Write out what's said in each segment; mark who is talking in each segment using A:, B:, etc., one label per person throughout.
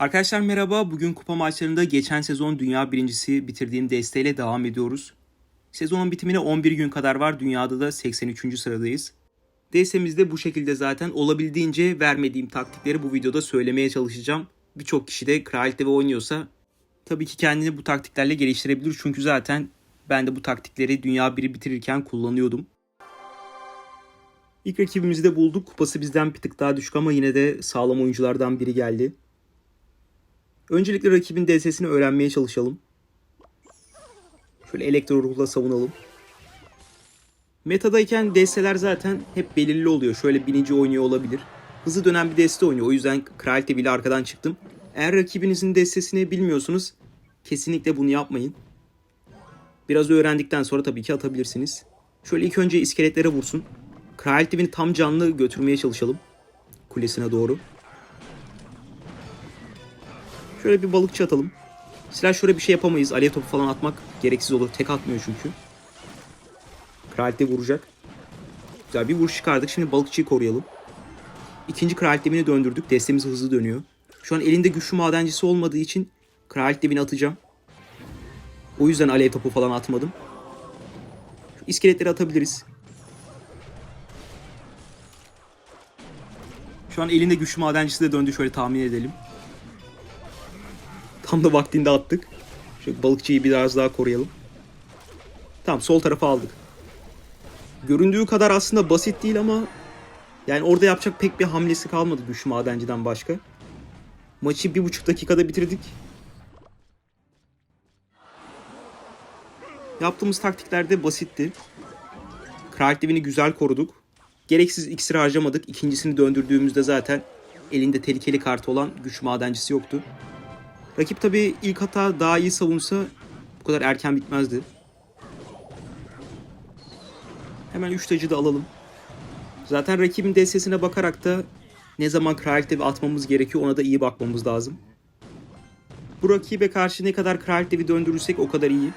A: Arkadaşlar merhaba. Bugün kupa maçlarında geçen sezon dünya birincisi bitirdiğim desteğiyle devam ediyoruz. Sezonun bitimine 11 gün kadar var. Dünyada da 83. sıradayız. Destemiz de bu şekilde zaten. Olabildiğince vermediğim taktikleri bu videoda söylemeye çalışacağım. Birçok kişi de kraliyette ve oynuyorsa tabii ki kendini bu taktiklerle geliştirebilir. Çünkü zaten ben de bu taktikleri dünya biri bitirirken kullanıyordum. İlk rakibimizi de bulduk. Kupası bizden bir tık daha düşük ama yine de sağlam oyunculardan biri geldi. Öncelikle rakibin DS'sini öğrenmeye çalışalım. Şöyle elektro ruhla savunalım. Metadayken DS'ler zaten hep belirli oluyor. Şöyle bininci oynuyor olabilir. Hızlı dönen bir deste oynuyor. O yüzden Kraliyete bile arkadan çıktım. Eğer rakibinizin destesini bilmiyorsunuz kesinlikle bunu yapmayın. Biraz öğrendikten sonra tabii ki atabilirsiniz. Şöyle ilk önce iskeletlere vursun. Kraliyete'ni tam canlı götürmeye çalışalım. Kulesine doğru. Şöyle bir balıkçı atalım. Silah şöyle bir şey yapamayız. Alev topu falan atmak gereksiz olur. Tek atmıyor çünkü. Kraliyete vuracak. Güzel bir vuruş çıkardık. Şimdi balıkçıyı koruyalım. İkinci kraliyet devini döndürdük. Destemiz hızlı dönüyor. Şu an elinde güçlü madencisi olmadığı için kraliyet devini atacağım. O yüzden alev topu falan atmadım. Şu iskeletleri atabiliriz. Şu an elinde güçlü madencisi de döndü. Şöyle tahmin edelim. Tam da vaktinde attık. Şu balıkçıyı biraz daha koruyalım. Tamam sol tarafa aldık. Göründüğü kadar aslında basit değil ama yani orada yapacak pek bir hamlesi kalmadı güçlü madenciden başka. Maçı bir buçuk dakikada bitirdik. Yaptığımız taktikler de basitti. Devini güzel koruduk. Gereksiz iksir harcamadık. İkincisini döndürdüğümüzde zaten elinde tehlikeli kartı olan güç madencisi yoktu. Rakip tabii ilk hata daha iyi savunsa bu kadar erken bitmezdi. Hemen 3 tacı da alalım. Zaten rakibin destesine bakarak da ne zaman kraliyet devi atmamız gerekiyor ona da iyi bakmamız lazım. Bu rakibe karşı ne kadar kraliyet devi döndürürsek o kadar iyi.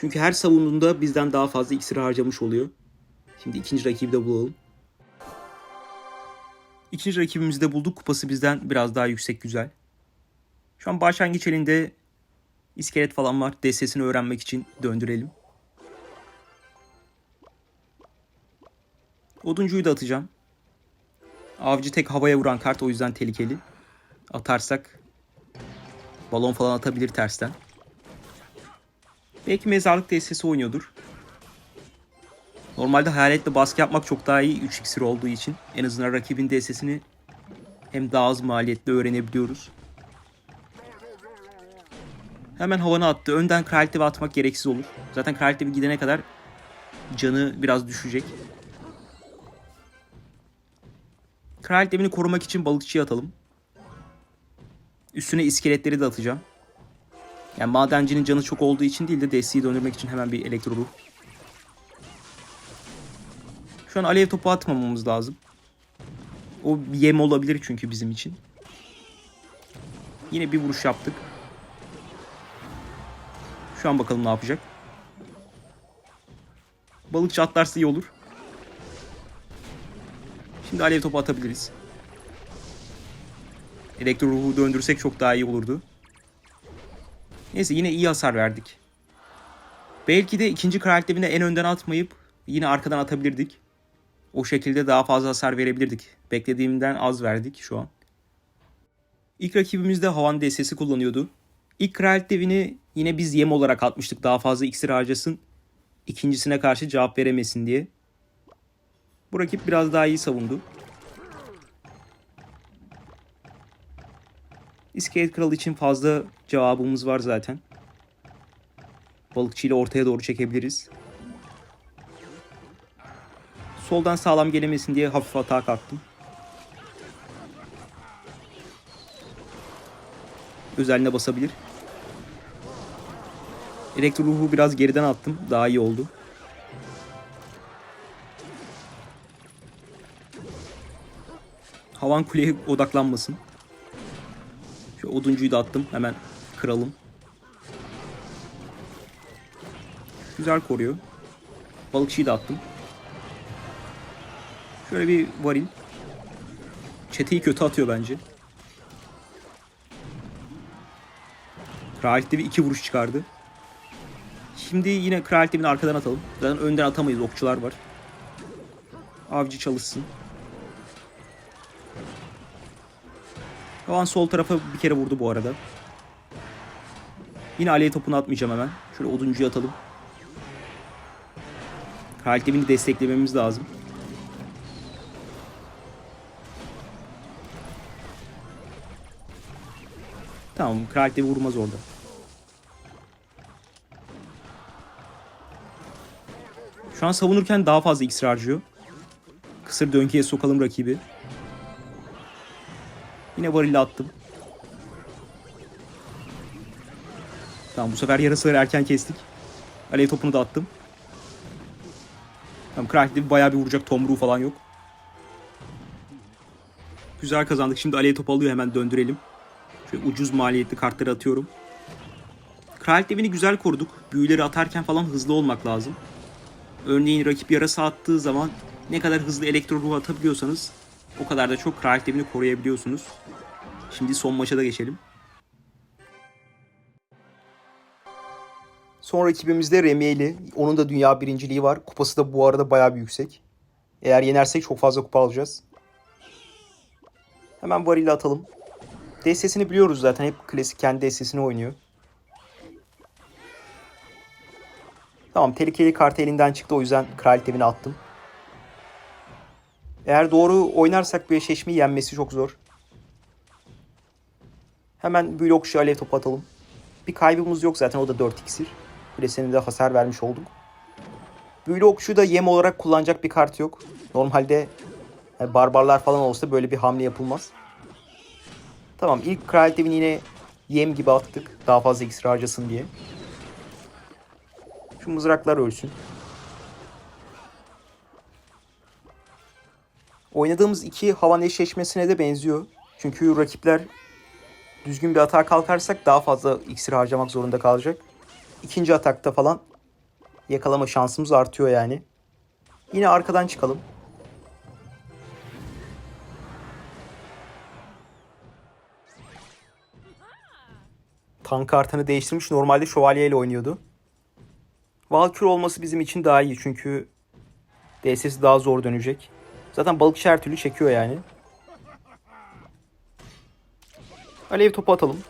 A: Çünkü her savunduğunda bizden daha fazla iksir harcamış oluyor. Şimdi ikinci rakibi de bulalım. İkinci rakibimizi de bulduk. Kupası bizden biraz daha yüksek güzel. Şu an başlangıç elinde iskelet falan var. Destesini öğrenmek için döndürelim. Oduncuyu da atacağım. Avcı tek havaya vuran kart o yüzden tehlikeli. Atarsak balon falan atabilir tersten. Belki mezarlık destesi oynuyordur. Normalde hayaletle baskı yapmak çok daha iyi 3 iksir olduğu için. En azından rakibin destesini hem daha az maliyetle öğrenebiliyoruz. Hemen havana attı. Önden kraliçevi atmak gereksiz olur. Zaten kraliçevi gidene kadar canı biraz düşecek. Kraliçevini korumak için balıkçıya atalım. Üstüne iskeletleri de atacağım. Yani madencinin canı çok olduğu için değil de desteği döndürmek için hemen bir elektro ruh. Şu an alev topu atmamamız lazım. O yem olabilir çünkü bizim için. Yine bir vuruş yaptık. Şu an bakalım ne yapacak. Balıkçı atlarsa iyi olur. Şimdi alev topu atabiliriz. Elektro ruhu döndürsek çok daha iyi olurdu. Neyse yine iyi hasar verdik. Belki de ikinci devine en önden atmayıp yine arkadan atabilirdik. O şekilde daha fazla hasar verebilirdik. Beklediğimden az verdik şu an. İlk rakibimiz de havan DS'si kullanıyordu. İlk devini yine biz yem olarak atmıştık daha fazla iksir harcasın. İkincisine karşı cevap veremesin diye. Bu rakip biraz daha iyi savundu. İskelet Kral için fazla cevabımız var zaten. Balıkçı ortaya doğru çekebiliriz. Soldan sağlam gelemesin diye hafif hata kalktım. Özeline basabilir. Elektro ruhu biraz geriden attım. Daha iyi oldu. Havan kuleye odaklanmasın. Şu oduncuyu da attım. Hemen kıralım. Güzel koruyor. Balıkçıyı da attım. Şöyle bir varil. Çeteyi kötü atıyor bence. Kraliyet Devi iki vuruş çıkardı. Şimdi yine Devi'ni arkadan atalım. Zaten önden atamayız okçular var. Avcı çalışsın. O an sol tarafa bir kere vurdu bu arada. Yine aleye topunu atmayacağım hemen. Şöyle oduncuyu atalım. Kraliyet Devi'ni desteklememiz lazım. Tamam Kraliyet Devi vurmaz orada. Şu an savunurken daha fazla iksir harcıyor. Kısır dönkeye sokalım rakibi. Yine varille attım. Tamam bu sefer yarısıları erken kestik. Alev topunu da attım. Tamam Kraliyet bayağı bir vuracak tomruğu falan yok. Güzel kazandık. Şimdi alev topu alıyor hemen döndürelim. Şöyle ucuz maliyetli kartları atıyorum. Kraliyet devini güzel koruduk. Büyüleri atarken falan hızlı olmak lazım. Örneğin rakip yarasa attığı zaman ne kadar hızlı elektro ruhu atabiliyorsanız o kadar da çok kraliyet devini koruyabiliyorsunuz. Şimdi son maça da geçelim. Son rakibimizde Remyeli. Onun da dünya birinciliği var. Kupası da bu arada bayağı bir yüksek. Eğer yenersek çok fazla kupa alacağız. Hemen varili atalım. DS'sini biliyoruz zaten. Hep klasik kendi DS'sini oynuyor. Tamam tehlikeli kartı elinden çıktı o yüzden kraliyet evine attım. Eğer doğru oynarsak bir eşleşmeyi yenmesi çok zor. Hemen blokçu alev topu atalım. Bir kaybımız yok zaten o da 4 iksir. Kulesine de hasar vermiş olduk. Büyülü okçu da yem olarak kullanacak bir kart yok. Normalde yani barbarlar falan olsa böyle bir hamle yapılmaz. Tamam ilk kraliyet evini yine yem gibi attık. Daha fazla iksir harcasın diye. Şu mızraklar ölsün. Oynadığımız iki havan eşleşmesine de benziyor. Çünkü rakipler düzgün bir atağa kalkarsak daha fazla iksir harcamak zorunda kalacak. İkinci atakta falan yakalama şansımız artıyor yani. Yine arkadan çıkalım. Tank kartını değiştirmiş. Normalde şövalye ile oynuyordu. Valkür olması bizim için daha iyi çünkü DS'si daha zor dönecek. Zaten balıkçı her türlü çekiyor yani. Alev topu atalım.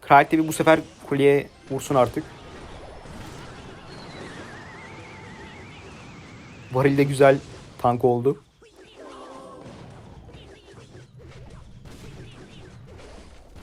A: Kraliyet Devi bu sefer kuleye vursun artık. Varil de güzel tank oldu.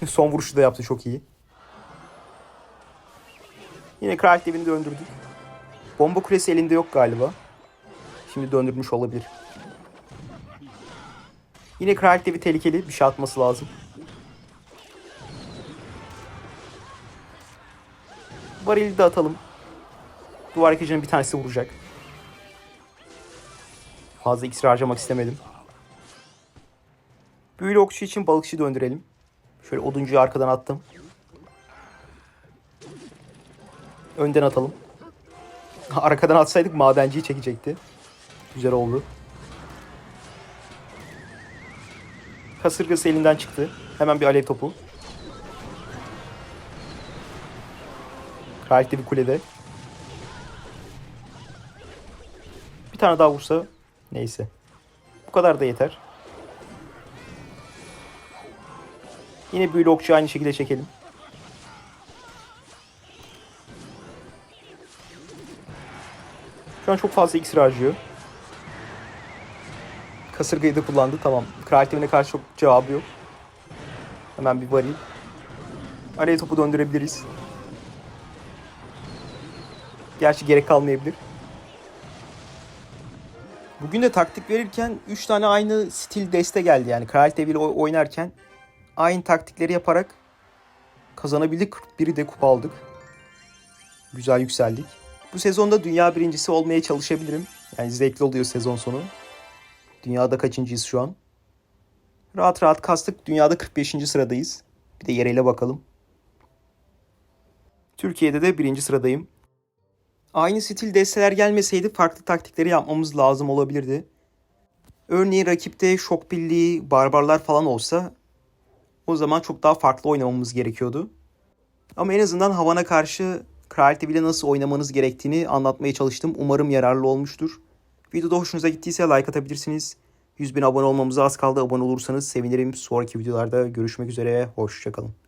A: Son vuruşu da yaptı çok iyi. Yine Kraliyet Devi'ni döndürdük. Bomba kulesi elinde yok galiba. Şimdi döndürmüş olabilir. Yine Kraliyet Devi tehlikeli. Bir şey atması lazım. Varili de atalım. Duvar yıkıcının bir tanesi vuracak. Fazla iksir harcamak istemedim. Büyülü okçu için balıkçı döndürelim. Şöyle oduncuyu arkadan attım. Önden atalım. Arkadan atsaydık madenciyi çekecekti. Güzel oldu. Kasırgası elinden çıktı. Hemen bir alev topu. Kraliyet bir kulede. Bir tane daha vursa neyse. Bu kadar da yeter. Yine büyülü okçu aynı şekilde çekelim. Şu an çok fazla iksir harcıyor. Kasırgayı da kullandı. Tamam. Kraliyet evine karşı çok cevabı yok. Hemen bir varil. Araya topu döndürebiliriz. Gerçi gerek kalmayabilir. Bugün de taktik verirken 3 tane aynı stil deste geldi. Yani Kraliyet eviyle oy- oynarken aynı taktikleri yaparak kazanabildik. 41'i de kupa aldık. Güzel yükseldik. Bu sezonda dünya birincisi olmaya çalışabilirim. Yani zevkli oluyor sezon sonu. Dünyada kaçıncıyız şu an? Rahat rahat kastık. Dünyada 45. sıradayız. Bir de yereyle bakalım. Türkiye'de de birinci sıradayım. Aynı stil desteler gelmeseydi farklı taktikleri yapmamız lazım olabilirdi. Örneğin rakipte şok birliği, barbarlar falan olsa o zaman çok daha farklı oynamamız gerekiyordu. Ama en azından havana karşı Kraliyet ile nasıl oynamanız gerektiğini anlatmaya çalıştım. Umarım yararlı olmuştur. Videoda hoşunuza gittiyse like atabilirsiniz. 100 bin abone olmamıza az kaldı. Abone olursanız sevinirim. Sonraki videolarda görüşmek üzere. Hoşçakalın.